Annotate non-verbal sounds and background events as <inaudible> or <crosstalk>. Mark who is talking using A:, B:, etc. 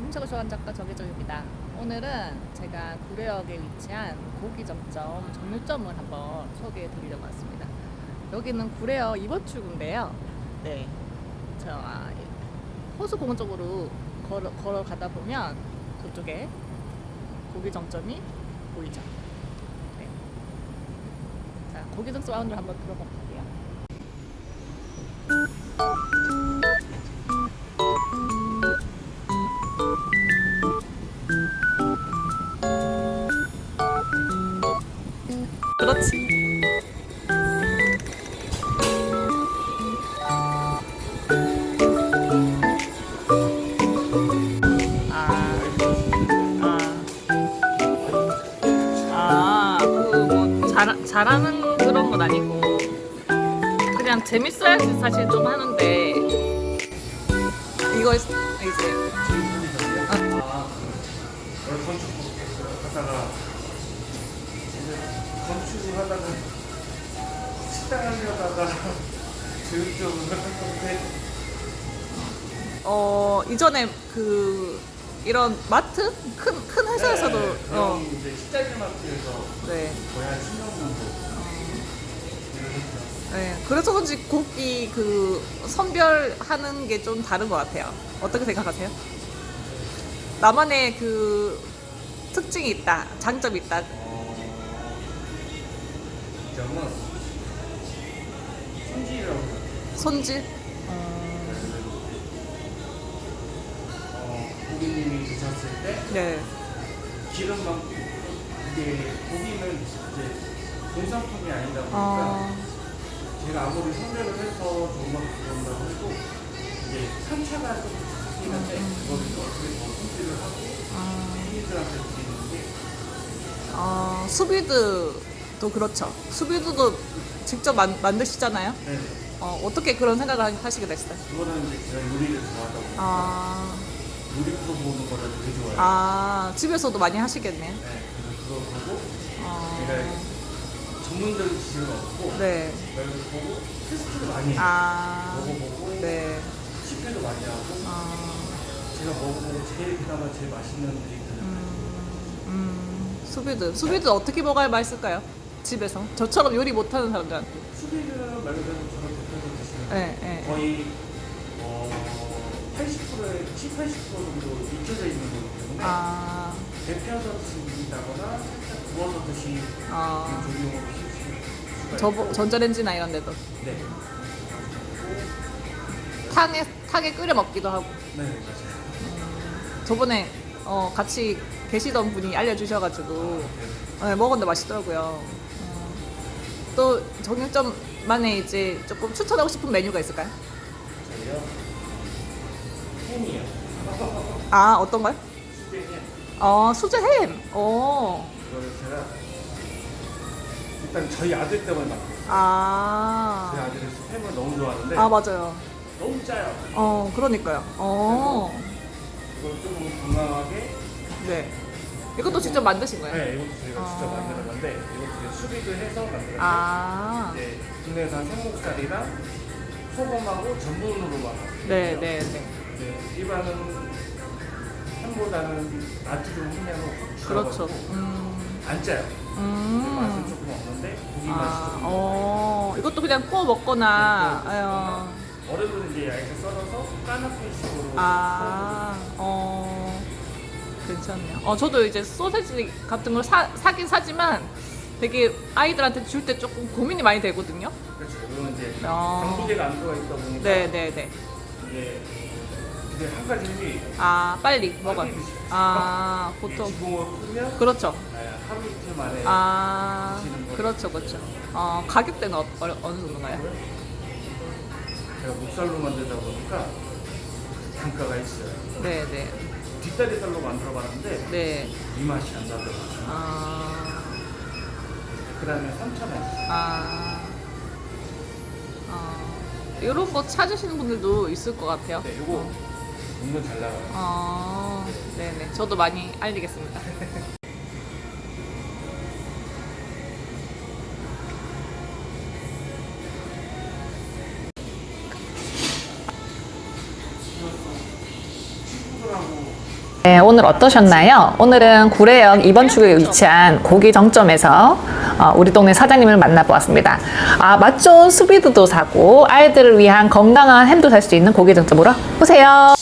A: 그림책을 좋아하는 작가 정혜정입니다. 오늘은 제가 구례역에 위치한 고기 점점 정육점을 한번 소개해 드리려고 왔습니다. 여기는 구례역 2번 출구인데요. 네. 저 아, 호수공원 쪽으로 걸어, 걸어가다 보면 그쪽에 고기 점점이 보이죠. 네. 자, 고기 점점 사운드 한번 들어가 볼게요. 그렇지. 아, 아, 그뭐 잘하는 그런 건 아니고 그냥 재밌어야지 사실 좀 하는데 이거 이제
B: 아, 이제 건축을 하다가 식당 하려다가 <laughs> 교육적으로 했는데
A: 어 이전에 그 이런 마트 큰 큰 회사에서도
B: 네,
A: 어,
B: 저희 이제 식자재 마트에서
A: 네.
B: 거의 한 10년 정도
A: 네, 그래서 그런지 고기 그 선별하는 게 좀 다른 것 같아요. 어떻게 생각하세요? 나만의 그 특징이 있다, 장점이 있다.
B: 점은 손질이라고 해요.
A: 손질.
B: 어, 고객님이 드셨을 때
A: 네.
B: 기름만 이게 고기는 이제 공산품이 아니다 보니까
A: 어,
B: 제가 아무리 선별을 해서 좋은 걸 가져온다고 해도 이게 편차가 좀 있긴 한데 그거를 또 어떻게 더 손질을 하고
A: 아,
B: 손님들한테 드리는 게
A: 어, 수비드 도 그렇죠. 수비드도 직접 만, 만드시잖아요.
B: 네네
A: 어, 어떻게 그런 생각을 하- 하시게 됐어요?
B: 그거는 이제 제가 요리를 좋아하다 보니까
A: 아,
B: 요리 프로 보는 거를 되게 좋아해요
A: 아 집에서도 많이 하시겠네요.
B: 네, 그래서 그거 보고
A: 어,
B: 제가 전문적인 지식은 없고
A: 네.
B: 그걸 보고 테스트를 많이 해요
A: 아,
B: 먹어보고
A: 네.
B: 식회도 많이 하고
A: 아,
B: 제가 먹어보고 제일 그나마 제일 맛있는 드링크는
A: 음, 수비드. 수비드 어떻게 먹어야 맛있을까요? 집에서. 저처럼 요리 못하는 사람들한테.
B: 수비는 말 그대로 저런 대표로 드시면
A: 네, 네.
B: 거의 어, 80%에 70, 80% 정도 익혀져 있는 거기 때문에
A: 아,
B: 데펴서 드신다거나 살짝 구워서 드시는
A: 아.
B: 조리용으로 쓰실 수가
A: 저,
B: 있고
A: 전자레인지나 이런 데도.
B: 네.
A: 탕에, 탕에 끓여 먹기도 하고.
B: 네, 맞아요.
A: 저번에 어, 같이 계시던 분이 알려주셔가지고 네, 먹었는데 맛있더라고요. 어, 또 정육점만에 이제 조금 추천하고 싶은 메뉴가 있을까요?
B: 햄이요.
A: 아, 어떤 거요?
B: 수제햄.
A: 어, 수제 햄. 어,
B: 이거를 제가 일단 저희 아들 때문에. 저희
A: 아.
B: 아들이 햄을 너무 좋아하는데
A: 아, 맞아요.
B: 너무 짜요.
A: 어, 그러니까요. 어,
B: 이걸 조금 건강하게
A: 네. 이것도 직접 만드신 거예요?
B: 네, 이것도 저희가 직접
A: 아.
B: 만드는 건데 이것도 이제 수비도 해서 만드는 거
A: 아,
B: 이제 국내산 생목살이랑 소금하고 전분으로만
A: 네, 네, 네.
B: 이제 일반은 햄보다는 나트륨 함량을 확
A: 그렇죠.
B: 줄여가지고
A: 음,
B: 안 짜요. 근데 맛은
A: 음.
B: 조금 없는데 고기
A: 아,
B: 맛이 좀
A: 어, 이것도 그냥 구워 먹거나, 아유.
B: 어른은 이제 얇게 썰어서 까나페식으로
A: 아, 어, 괜찮네요. 어, 저도 이제 소세지 같은 걸 사, 사긴 사지만 되게 아이들한테 줄 때 조금 고민이 많이 되거든요.
B: 그렇죠. 이거는 이제
A: 어.
B: 방부제가 안 들어가 있다 보니까
A: 네, 네, 네.
B: 이게 이제 한 가지 이
A: 아, 빨리.
B: 빨리 드시죠.
A: 아,
B: 이
A: 보통.
B: 지붕을 풀면
A: 그렇죠.
B: 네, 하루 이틀 만에
A: 아. 그렇죠, 그렇죠. 어, 가격대는 어, 어, 어느 정도인가요?
B: 제가 목살로 만들다 보니까 단가가 있어요.
A: 네, 네.
B: 뒷다리살로 만들어봤는데
A: 네.
B: 이 맛이 안 나더라고요.
A: 아,
B: 그 다음에 3,000원.
A: 아, 아. 이런 거 찾으시는 분들도 있을 것 같아요.
B: 네, 요거 은근 잘 나가요.
A: 어, 네네. 저도 많이 알리겠습니다. <laughs>
C: 네, 오늘 어떠셨나요? 오늘은 구례역 2번 출구에 위치한 고기 정점에서 어, 우리 동네 사장님을 만나보았습니다. 아, 맛 좋은 수비드도 사고 아이들을 위한 건강한 햄도 살 수 있는 고기 정점으로 오세요.